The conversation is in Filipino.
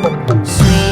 Sweet